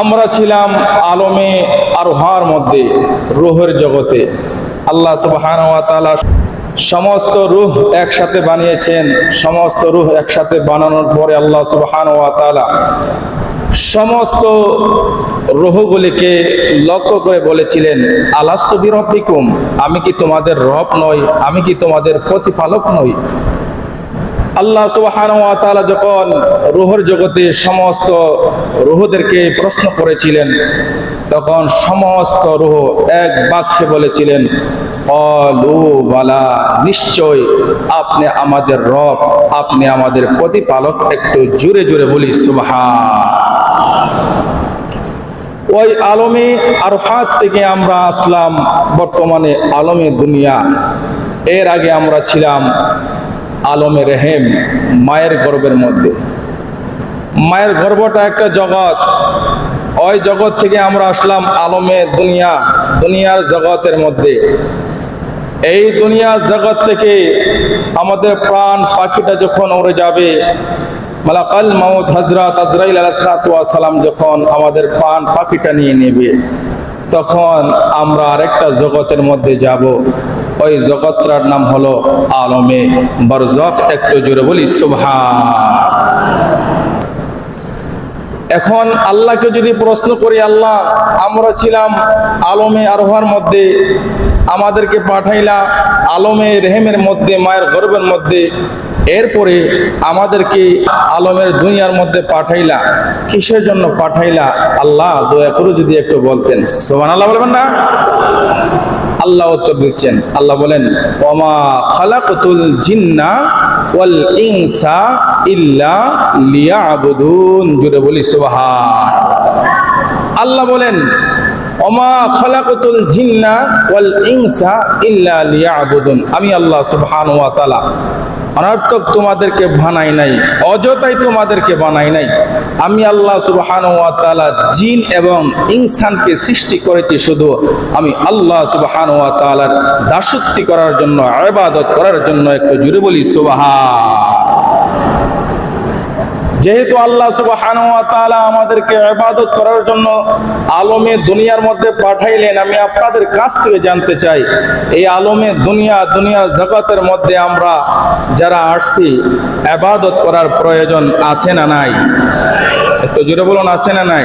আমরা ছিলাম আলমে আরোহার মধ্যে, রুহের জগতে। আল্লাহ সুবহানাহু ওয়া সমস্ত রুহ একসাথে বানিয়েছেন, সমস্ত রুহ একসাথে বানানোর পরে আল্লাহ সুবহানাহু ওয়া সমস্ত রুহগুলিকে লক্ষ্য করে বলেছিলেন, আলাস্তু বিরব্বিকুম? আমি কি তোমাদের রব নই? আমি কি তোমাদের প্রতিপালক নই? আল্লাহ তাআলা যখন রুহের জগতে সমস্ত রুহদেরকে প্রশ্ন করেছিলেন, তখন সমস্ত রুহ এক বাক্যে বলেছিলেন বালা, নিশ্চয় আপনি আমাদের রব, আপনি আমাদের প্রতিপালক, একটু জোরে জোরে বলি সুবহান ওই আলমে আর হাত থেকে আমরা আসলাম বর্তমানে আলমে দুনিয়া। এর আগে আমরা ছিলাম আলমে রেহেম, মায়ের গর্বের মধ্যে। মায়ের গর্বটা একটা জগৎ। ওই জগৎ থেকে আমরা আসলাম আলমে দুনিয়া, দুনিয়ার জগতের মধ্যে। এই দুনিয়ার জগৎ থেকে আমাদের প্রাণ পাখিটা যখন উড়ে যাবে, মালাকাল মাউদ হজরত আজরাইল সালাম যখন আমাদের প্রাণ পাখিটা নিয়ে নেবে, তখন আমরা আরেকটা জগতের মধ্যে যাব। ওই জগৎটার নাম হলো আলমে বরজখ, একটু জোরে বলি, সুবহান। এখন আল্লাহকে যদি প্রশ্ন করি, আল্লাহ, আমরা ছিলাম আলমে আরোহার মধ্যে, আমাদেরকে পাঠাইলা আলমে রেহেমের মধ্যে, মায়ের গর্বের মধ্যে, এরপরে আমাদেরকে আলমের দুনিয়ার মধ্যে পাঠাইলা, কিসের জন্য পাঠাইলা? আল্লাহ, দয়া করে যদি একটু বলতেন। সোমান আল্লাহ বলবেন না? আল্লাহ উত্তর দিচ্ছেন। আল্লাহ বলেন, ওমা খালাকুল জিন্না ওয়াল ইনসা ইল্লা লিয়াবুদুন। জুড়ে বলি, সুবহান। আল্লাহ বলেন ওমা খালাকুল জিন্না ওয়াল ইনসা ইল্লা আমি আল্লাহ সুবহানাহু অনর্থক তোমাদেরকে বানাই নাই, অযথাই তোমাদেরকে বানাই নাই। আমি আল্লাহ সুবহানাহু ওয়া তাআলা জিন এবং ইনসানকে সৃষ্টি করেছি শুধু। আমি আল্লাহ সুবহানাহু ওয়া তাআলার দাসত্ব করার জন্য, ইবাদত করার জন্য একটু জুড়ে বলি সুবহান। যেহেতু আল্লাহ তাআলা আমাদেরকে আবাদত করার জন্য আলমে দুনিয়ার মধ্যে পাঠাইলেন, আমি আপনাদের কাছ থেকে জানতে চাই, এই আলমে দুনিয়া দুনিয়ার জগতের মধ্যে আমরা যারা আসছি আবাদত করার প্রয়োজন আছে না নাই? একটু জোরে বলুন, আছে না নাই?